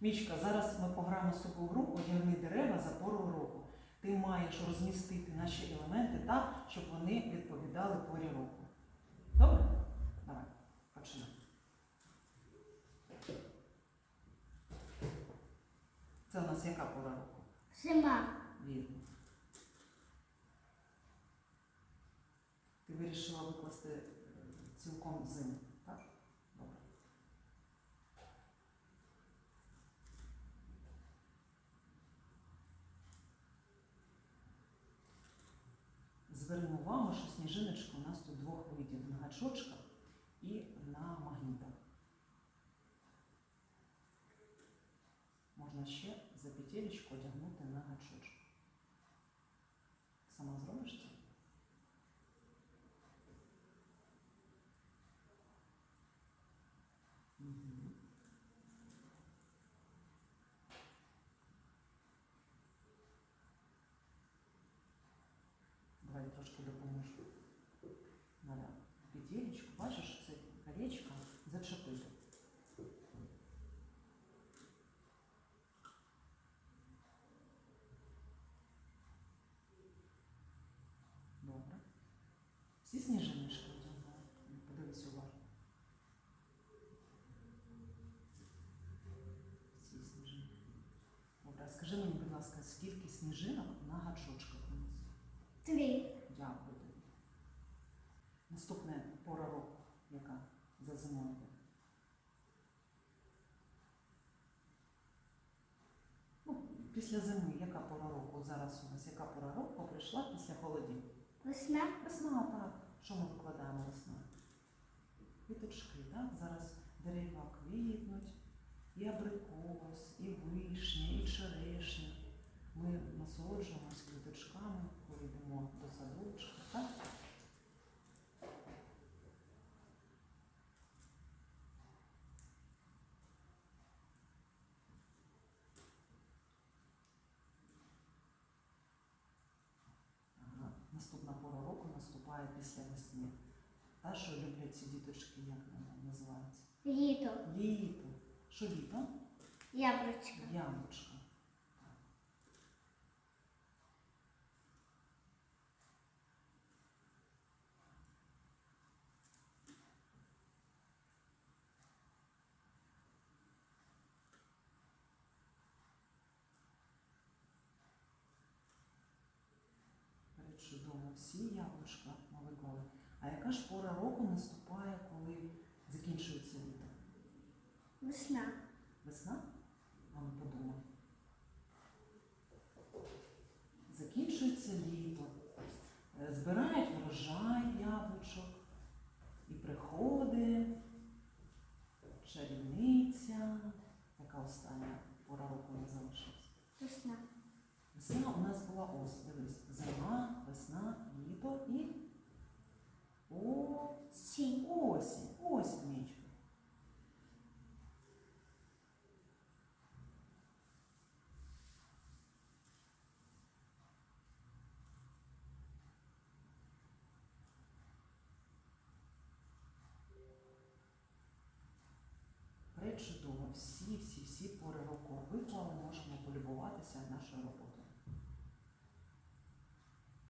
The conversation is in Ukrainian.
Мічка, зараз ми пограємо з тобою в гру одягни дерева за пору року. Ти маєш розмістити наші елементи так, щоб вони відповідали порі року. Добре? Давай, починай. Це у нас яка пора року? Зима. Вірно. Ти вирішила викласти е, цілком зиму, так? Добре. Звернемо увагу, що сніжиночка у нас тут двох видів на гачочках і на магнітах. Можна ще за петелечку одягнути на гачочок. трошки допоможу. Надо петелечку, бачиш, це колечко зачепити. Добре. Всі сніжиночки одягнули? Подивись уважно. Всі сніжинки. Добре, а скажи мені, будь ласка, скільки сніжинок на гачочках у нас? Три. Дякую тобі. Наступне пора року, яка за зимою? Ну, після зими, яка пора року? Зараз у нас яка пора року прийшла після холодів? Весна. Весна, так. Що ми викладаємо весною? Квіточки, так? Зараз дерева квітнуть, і абрикос, і вишня, і черешня. Ми насолоджуємось Наступна пора року наступає після весни. Та, що люблять ці діточки, як вона називається? Літо. Літо. Що літо? Яблучко. Яблучко. Всі яблучка ми виклали. А яка ж пора року наступає, коли закінчується літо? Весна. Весна? А ну подумай. Закінчується літо. Е, Збирають врожай яблучок. І приходить чарівниця. Яка остання пора року не залишилась? Весна. Весна у нас була ось, дивись. Зима, весна, літо і о, Сінь. осінь. Осінь, Мічка. Пречудово, всі, всі, всі пори року виклали, можемо полюбуватися нашою роботою.